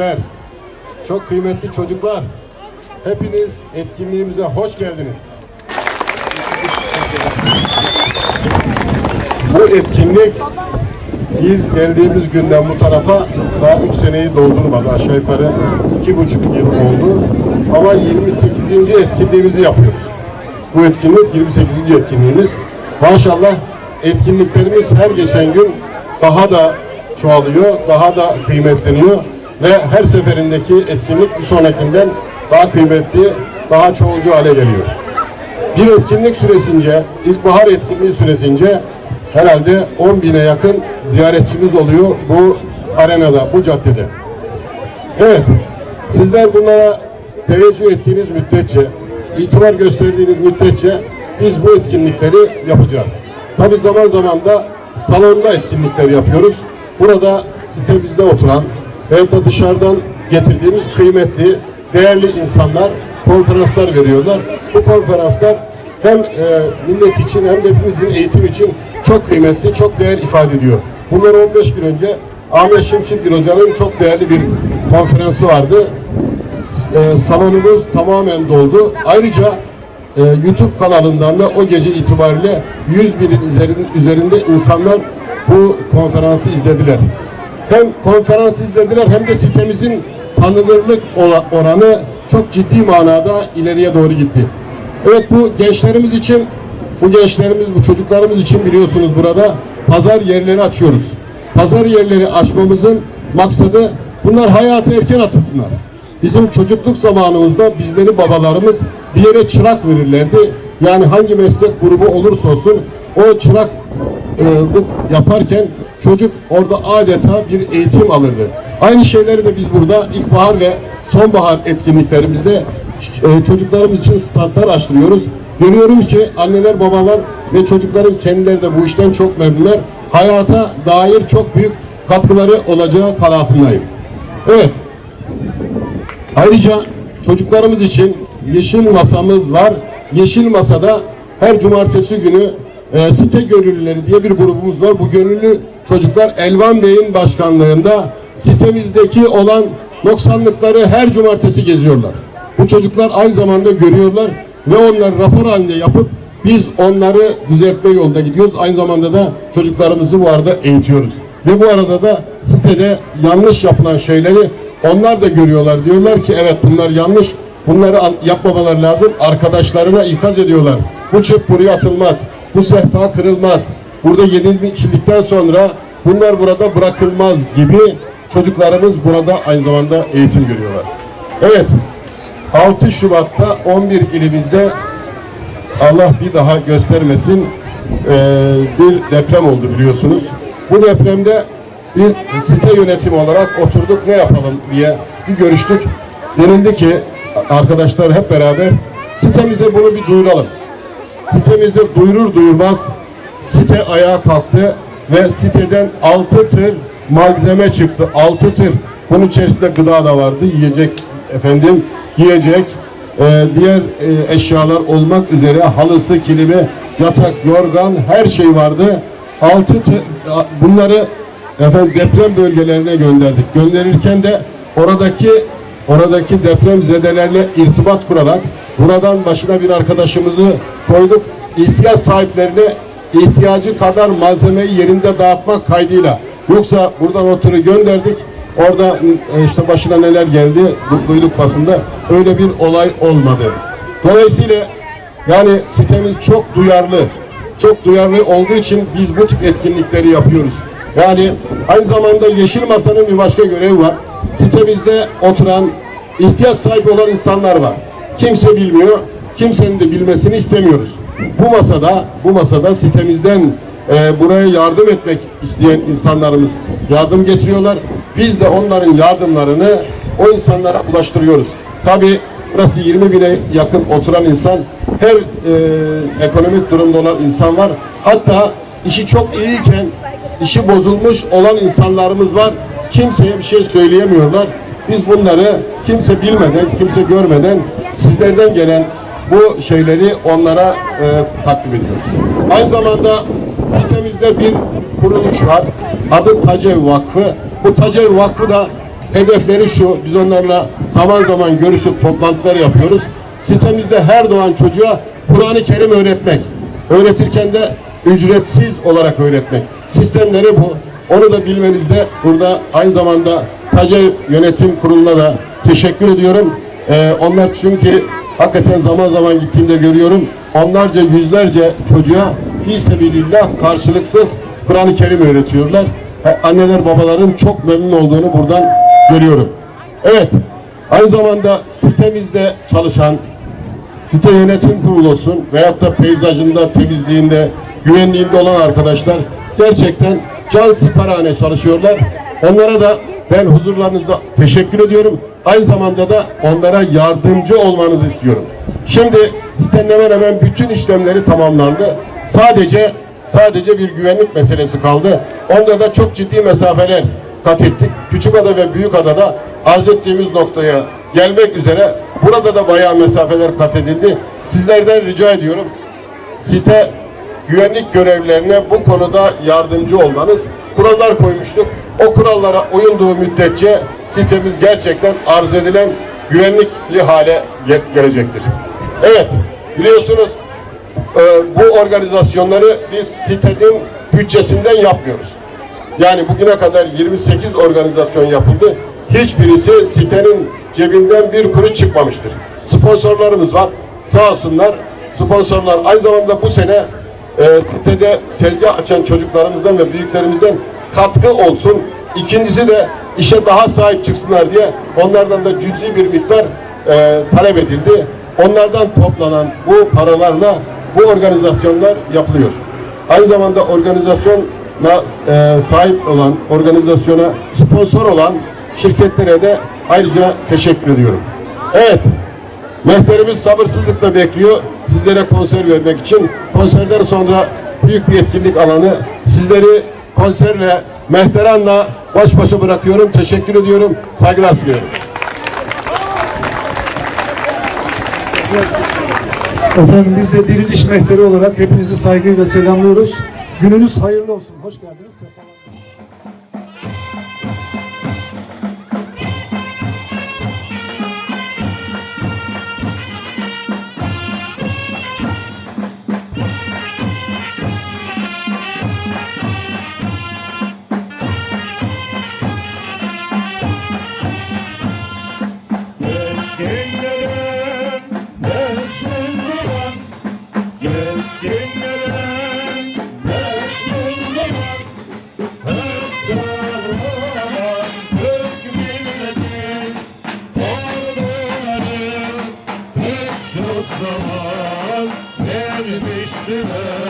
gençler, çok kıymetli çocuklar, hepiniz etkinliğimize hoş geldiniz. Bu etkinlik biz geldiğimiz günden bu tarafa daha 3 seneyi doldurmadı aşağı yukarı iki buçuk yıl oldu. Ama 28. etkinliğimizi yapıyoruz. Bu etkinlik 28. etkinliğimiz. Maşallah etkinliklerimiz her geçen gün daha da çoğalıyor, daha da kıymetleniyor ve her seferindeki etkinlik bir sonrakinden daha kıymetli, daha çoğulcu hale geliyor. Bir etkinlik süresince, ilkbahar etkinliği süresince herhalde 10 bine yakın ziyaretçimiz oluyor bu arenada, bu caddede. Evet, sizler bunlara teveccüh ettiğiniz müddetçe, itibar gösterdiğiniz müddetçe biz bu etkinlikleri yapacağız. Tabi zaman zaman da salonda etkinlikler yapıyoruz. Burada sitemizde oturan veyahut da dışarıdan getirdiğimiz kıymetli, değerli insanlar konferanslar veriyorlar. Bu konferanslar hem e, millet için hem de hepimizin eğitim için çok kıymetli, çok değer ifade ediyor. Bunlar 15 gün önce Ahmet Şimşekgil Hoca'nın çok değerli bir konferansı vardı. E, salonumuz tamamen doldu. Ayrıca e, YouTube kanalından da o gece itibariyle 100 binin üzerin- üzerinde insanlar bu konferansı izlediler. Hem konferans izlediler hem de sitemizin tanınırlık ora- oranı çok ciddi manada ileriye doğru gitti. Evet bu gençlerimiz için, bu gençlerimiz, bu çocuklarımız için biliyorsunuz burada pazar yerleri açıyoruz. Pazar yerleri açmamızın maksadı bunlar hayatı erken atılsınlar. Bizim çocukluk zamanımızda bizleri babalarımız bir yere çırak verirlerdi. Yani hangi meslek grubu olursa olsun o çıraklık yaparken çocuk orada adeta bir eğitim alırdı. Aynı şeyleri de biz burada ilkbahar ve sonbahar etkinliklerimizde e, çocuklarımız için standlar açtırıyoruz. Görüyorum ki anneler, babalar ve çocukların kendileri de bu işten çok memnunlar. Hayata dair çok büyük katkıları olacağı kanaatindeyim. Evet, Ayrıca çocuklarımız için yeşil masamız var. Yeşil masada her cumartesi günü e, site gönüllüleri diye bir grubumuz var. Bu gönüllü çocuklar Elvan Bey'in başkanlığında sitemizdeki olan noksanlıkları her cumartesi geziyorlar. Bu çocuklar aynı zamanda görüyorlar ve onlar rapor halinde yapıp biz onları düzeltme yolunda gidiyoruz. Aynı zamanda da çocuklarımızı bu arada eğitiyoruz. Ve bu arada da sitede yanlış yapılan şeyleri onlar da görüyorlar. Diyorlar ki evet bunlar yanlış. Bunları al- yapmamaları lazım. Arkadaşlarına ikaz ediyorlar. Bu çöp buraya atılmaz. Bu sehpa kırılmaz. Burada yenilmişçilikten sonra bunlar burada bırakılmaz gibi çocuklarımız burada aynı zamanda eğitim görüyorlar. Evet. 6 Şubat'ta 11 ilimizde Allah bir daha göstermesin bir deprem oldu biliyorsunuz. Bu depremde biz site yönetimi olarak oturduk ne yapalım diye bir görüştük. Denildi ki arkadaşlar hep beraber sitemize bunu bir duyuralım. Sitemize duyurur duyurmaz site ayağa kalktı ve siteden 6 tır malzeme çıktı. 6 tır. Bunun içerisinde gıda da vardı. Yiyecek efendim, giyecek, e, diğer e, eşyalar olmak üzere halısı, kilimi, yatak, yorgan her şey vardı. 6 bunları efendim deprem bölgelerine gönderdik. Gönderirken de oradaki oradaki deprem zedelerle irtibat kurarak buradan başına bir arkadaşımızı koyduk. İhtiyaç sahiplerine ihtiyacı kadar malzemeyi yerinde dağıtmak kaydıyla. Yoksa buradan o tırı gönderdik. Orada e, işte başına neler geldi du- duyduk basında. Öyle bir olay olmadı. Dolayısıyla yani sitemiz çok duyarlı. Çok duyarlı olduğu için biz bu tip etkinlikleri yapıyoruz. Yani aynı zamanda Yeşil Masa'nın bir başka görevi var. Sitemizde oturan, ihtiyaç sahibi olan insanlar var. Kimse bilmiyor, kimsenin de bilmesini istemiyoruz. Bu masada, bu masada sitemizden e, buraya yardım etmek isteyen insanlarımız yardım getiriyorlar. Biz de onların yardımlarını o insanlara ulaştırıyoruz. Tabi burası 20 bine yakın oturan insan, her e, ekonomik durumda olan insan var. Hatta işi çok iyiyken işi bozulmuş olan insanlarımız var. Kimseye bir şey söyleyemiyorlar. Biz bunları kimse bilmeden, kimse görmeden sizlerden gelen bu şeyleri onlara e, takdim ediyoruz. Aynı zamanda sitemizde bir kuruluş var. Adı Tacev Vakfı. Bu Tacev Vakfı da hedefleri şu. Biz onlarla zaman zaman görüşüp toplantılar yapıyoruz. Sitemizde her doğan çocuğa Kur'an-ı Kerim öğretmek. Öğretirken de ücretsiz olarak öğretmek. Sistemleri bu. Onu da bilmenizde burada aynı zamanda TACE Yönetim Kurulu'na da teşekkür ediyorum. Ee, onlar çünkü hakikaten zaman zaman gittiğimde görüyorum. Onlarca yüzlerce çocuğa fi sebilillah karşılıksız Kur'an-ı Kerim öğretiyorlar. Anneler babaların çok memnun olduğunu buradan görüyorum. Evet. Aynı zamanda sitemizde çalışan site yönetim kurulu olsun veyahut da peyzajında, temizliğinde, güvenliğinde olan arkadaşlar gerçekten can siparhane çalışıyorlar. Onlara da ben huzurlarınızda teşekkür ediyorum. Aynı zamanda da onlara yardımcı olmanızı istiyorum. Şimdi sitenin hemen bütün işlemleri tamamlandı. Sadece sadece bir güvenlik meselesi kaldı. Onda da çok ciddi mesafeler kat ettik. Küçükada ve Büyükada'da arz ettiğimiz noktaya gelmek üzere burada da bayağı mesafeler kat edildi. Sizlerden rica ediyorum. Site güvenlik görevlilerine bu konuda yardımcı olmanız. Kurallar koymuştuk. O kurallara uyulduğu müddetçe sitemiz gerçekten arz edilen güvenlikli hale ge- gelecektir. Evet, biliyorsunuz e, bu organizasyonları biz sitenin bütçesinden yapmıyoruz. Yani bugüne kadar 28 organizasyon yapıldı. Hiçbirisi sitenin cebinden bir kuruş çıkmamıştır. Sponsorlarımız var. Sağ olsunlar. Sponsorlar aynı zamanda bu sene e, sitede tezgah açan çocuklarımızdan ve büyüklerimizden katkı olsun. İkincisi de işe daha sahip çıksınlar diye onlardan da cüzi bir miktar e, talep edildi. Onlardan toplanan bu paralarla bu organizasyonlar yapılıyor. Aynı zamanda organizasyona e, sahip olan, organizasyona sponsor olan şirketlere de ayrıca teşekkür ediyorum. Evet, mehterimiz sabırsızlıkla bekliyor sizlere konser vermek için. Konserden sonra büyük bir etkinlik alanı sizleri konserle, mehteranla baş başa bırakıyorum. Teşekkür ediyorum. Saygılar sunuyorum. Efendim biz de Diriliş Mehteri olarak hepinizi saygıyla selamlıyoruz. Gününüz hayırlı olsun. Hoş geldiniz. sefalar Babylon.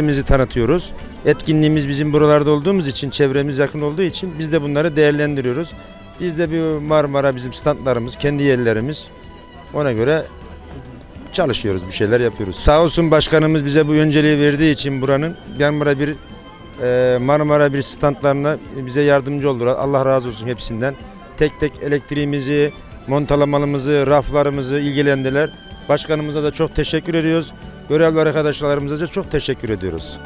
Ürünlerimizi tanıtıyoruz. Etkinliğimiz bizim buralarda olduğumuz için, çevremiz yakın olduğu için biz de bunları değerlendiriyoruz. Biz de bir Marmara bizim standlarımız, kendi yerlerimiz. Ona göre çalışıyoruz, bir şeyler yapıyoruz. Sağ olsun başkanımız bize bu önceliği verdiği için buranın Marmara bir e, Marmara bir standlarına bize yardımcı oldular. Allah razı olsun hepsinden. Tek tek elektriğimizi, montalamalarımızı, raflarımızı ilgilendiler. Başkanımıza da çok teşekkür ediyoruz. Görevli arkadaşlarımıza da çok teşekkür ediyoruz.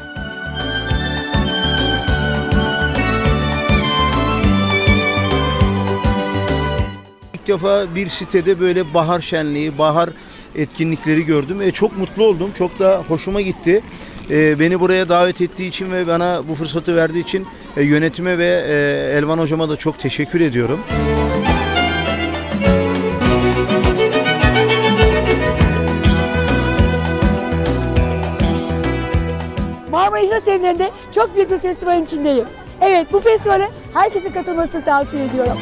İlk defa bir sitede böyle bahar şenliği, bahar etkinlikleri gördüm ve çok mutlu oldum. Çok da hoşuma gitti. Ee, beni buraya davet ettiği için ve bana bu fırsatı verdiği için e, yönetime ve e, Elvan hocama da çok teşekkür ediyorum. Marmara Kuşadası evlerinde çok büyük bir festivalin içindeyim. Evet bu festivale herkesin katılmasını tavsiye ediyorum.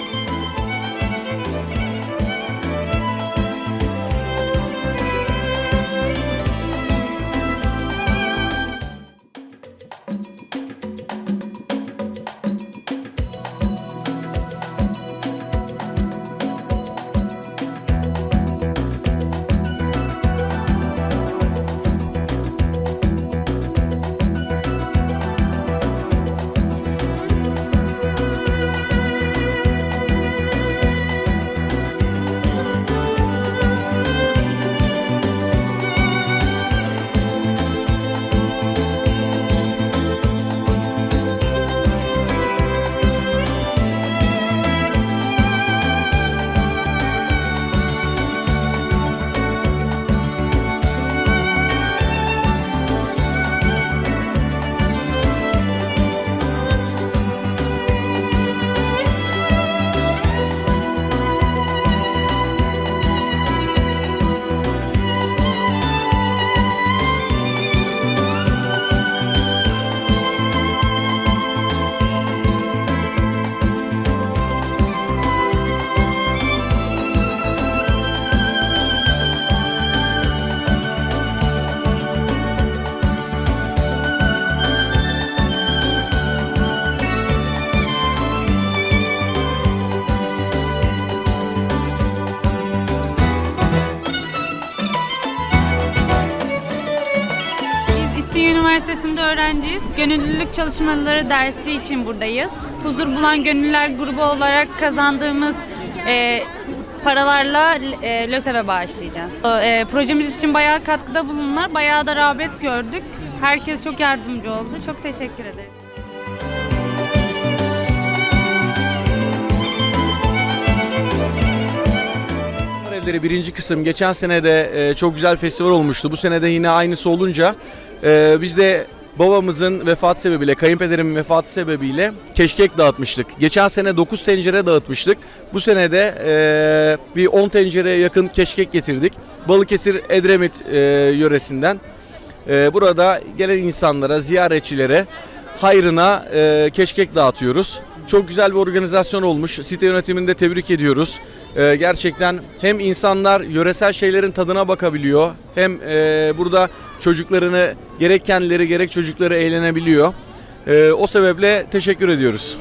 Gönüllülük çalışmaları dersi için buradayız. Huzur Bulan Gönüllüler grubu olarak kazandığımız e, paralarla e, LÖSEV'e bağışlayacağız. E, projemiz için bayağı katkıda bulundular. Bayağı da rağbet gördük. Herkes çok yardımcı oldu. Çok teşekkür ederiz. Evleri birinci kısım geçen sene de e, çok güzel festival olmuştu. Bu sene de yine aynısı olunca e, biz de babamızın vefatı sebebiyle, kayınpederimin vefatı sebebiyle keşkek dağıtmıştık. Geçen sene 9 tencere dağıtmıştık. Bu sene de e, bir 10 tencereye yakın keşkek getirdik. Balıkesir Edremit e, yöresinden. E, burada gelen insanlara, ziyaretçilere hayrına e, keşkek dağıtıyoruz. Çok güzel bir organizasyon olmuş. Site yönetimini de tebrik ediyoruz. E, gerçekten hem insanlar yöresel şeylerin tadına bakabiliyor, hem e, burada çocuklarını gerek kendileri gerek çocukları eğlenebiliyor. E, o sebeple teşekkür ediyoruz.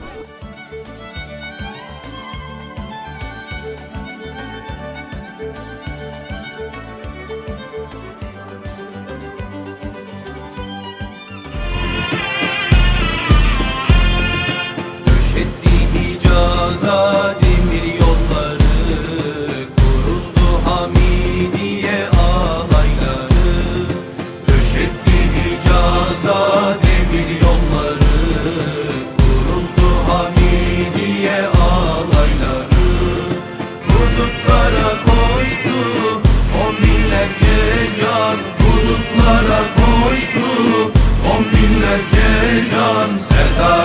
Binlerce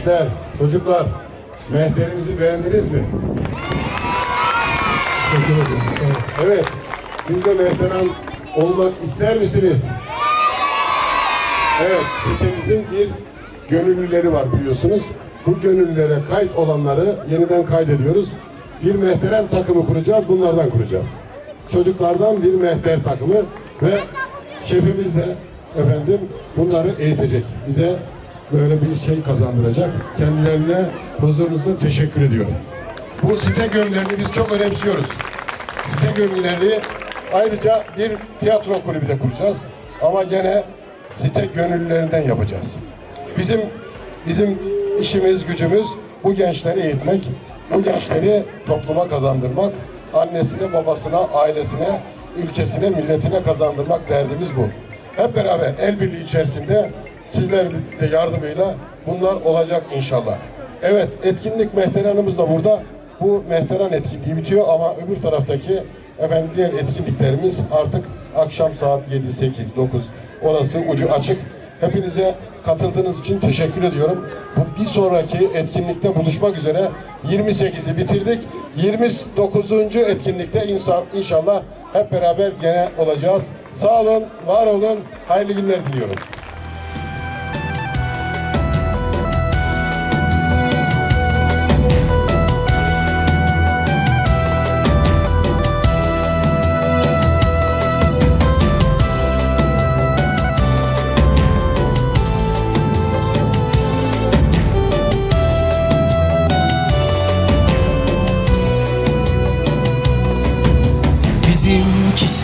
gençler, çocuklar, mehterimizi beğendiniz mi? Teşekkür ederim. Evet, siz de mehteran olmak ister misiniz? Evet, sitemizin bir gönüllüleri var biliyorsunuz. Bu gönüllülere kayıt olanları yeniden kaydediyoruz. Bir mehteren takımı kuracağız, bunlardan kuracağız. Çocuklardan bir mehter takımı ve şefimiz de efendim bunları eğitecek. Bize böyle bir şey kazandıracak. Kendilerine huzurunuzda teşekkür ediyorum. Bu site gönüllerini biz çok önemsiyoruz. Site gönüllerini ayrıca bir tiyatro kulübü de kuracağız. Ama gene site gönüllülerinden yapacağız. Bizim bizim işimiz, gücümüz bu gençleri eğitmek, bu gençleri topluma kazandırmak, annesine, babasına, ailesine, ülkesine, milletine kazandırmak derdimiz bu. Hep beraber el birliği içerisinde sizlerin de yardımıyla bunlar olacak inşallah. Evet, etkinlik mehteranımız da burada. Bu mehteran etkinliği bitiyor ama öbür taraftaki efendim diğer etkinliklerimiz artık akşam saat 7, 8, 9 orası ucu açık. Hepinize katıldığınız için teşekkür ediyorum. Bu bir sonraki etkinlikte buluşmak üzere 28'i bitirdik. 29. etkinlikte insan inşallah hep beraber gene olacağız. Sağ olun, var olun. Hayırlı günler diliyorum.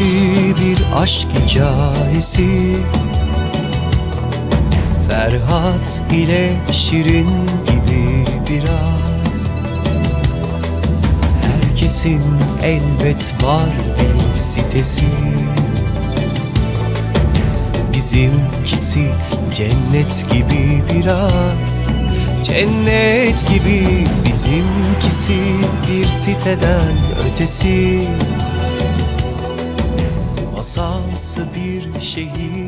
Bizimkisi bir aşk hikayesi. Ferhat ile Şirin gibi biraz. Herkesin elbet var bir sitesi. Bizimkisi cennet gibi biraz. Cennet gibi bizimkisi bir siteden ötesi Masalsı bir şehir